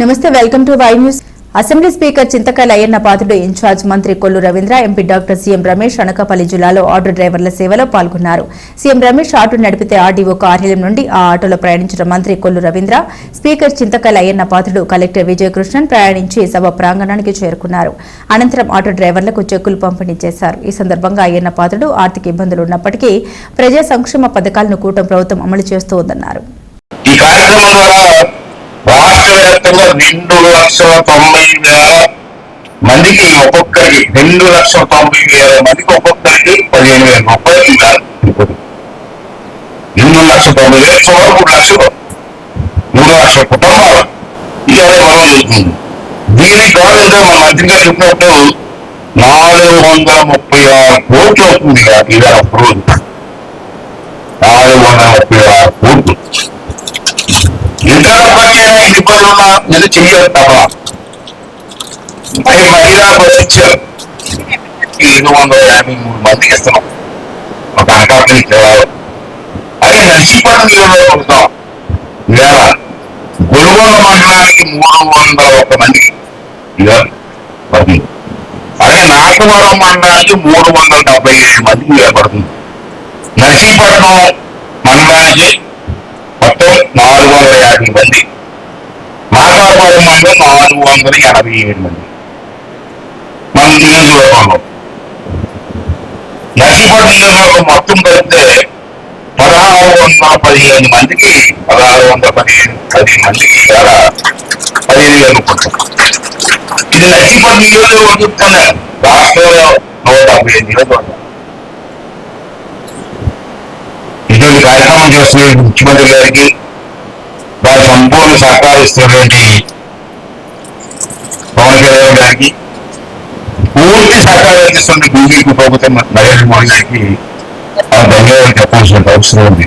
Namaste welcome to Y news. Assembly speaker Chintakayala Ayyanna Patrudu incharge మంత్రి Kollu Ravindra MP doctor CM Ramesh Anakapalli జిల్లాలో auto డ్రైవర్ల సేవలో పాల్గొన్నారు. CM Ramesh auto నడిపితే RDO కార్యాలయం నుండి ఆ ఆటోలో ప్రయాణించిన మంత్రి కొల్లు రవీంద్ర స్పీకర్ చింతకాయల అయ్యన్న పాత్రుడు కలెక్టర్ విజయకృష్ణన్ ప్రయాణించి సభ ప్రాంగణానికి చేరుకున్నారు. అనంతరం ఆటో డ్రైవర్లకు చెక్కులు పంపిణీ చేశారు. ఈ సందర్భంగా అయ్యన్న పాత్రుడు ఆర్థిక ఇబ్బందులు ఉన్నప్పటికీ ప్రజా సంక్షేమ పథకాలను కూటమి ప్రభుత్వం అమలు చేస్తోందన్నారు. ఈ కార్యక్రమం ద్వారా లక్షల తొంభై వేల మందికి ఒక్కొక్కరికి రెండు లక్షల తొంభై వేల మందికి ఒక్కొక్కరికి పదిహేను వేల రూపాయలు ఇవ్వాలి. రెండు లక్షల తొంభై వేల సుమారు మూడు లక్షలు మూడు లక్షల కుటుంబాలు. ఇది అదే మనం చెప్తుంది దీనికి గౌరవంతో మన మంత్రి గారు చెప్పినట్టు నాలుగు వందల ముప్పై ఆరు కోట్లు అవుతుంది ఇలా అప్పుడు నాలుగు వందల ముప్పై ఆరు కోట్లు ఇతర పైన ఇబ్బందులు ఉన్నా నేను చెయ్యాలి మరి మహిళా ఇచ్చారు ఏడు వందల యాభై మూడు మందికి ఇస్తున్నాం ఒక అనకాపల్లి జిల్లాలో అదే నర్సీపట్నం జిల్లాలో కొడుతాం ఇవాళ గొలుగొండ మండలానికి మూడు వందల ఒక్క మందికి ఇవాళ పడుతుంది. అదే నాగవరం మండలానికి మూడు వందల డెబ్బై ఏడు మందికి ఇవాళ నర్సీపట్నం మండలానికి మొత్తం నాలుగు వందల యాభై మంది మార్కాపురం అంటే నాలుగు వందల యాభై ఏడు మంది మన నియోజకవర్గంలో నర్సీపట్నం నియోజకవర్గం మొత్తం కలిపితే పదహారు వందల పదిహేను మందికి పదహారు వందల పదిహేను పది మందికి ఇవాళ పదిహేను వేలు కొట్టాం ఇది నర్సీపట్నం నియోజకవర్గం చెప్తాను రాష్ట్రంలో నూట డెబ్బై ఐదు నియోజకవర్గం ఇటువంటి కార్యక్రమం చేస్తున్న ముఖ్యమంత్రి గారికి వారి సంపూర్ణ సహకారిస్తున్నటువంటి అందిస్తున్న బీజేపీ ప్రభుత్వం నరేంద్ర మోడీ గారికి ఆ ధన్యవాదాలు చెప్పాల్సిన అవసరం ఉంది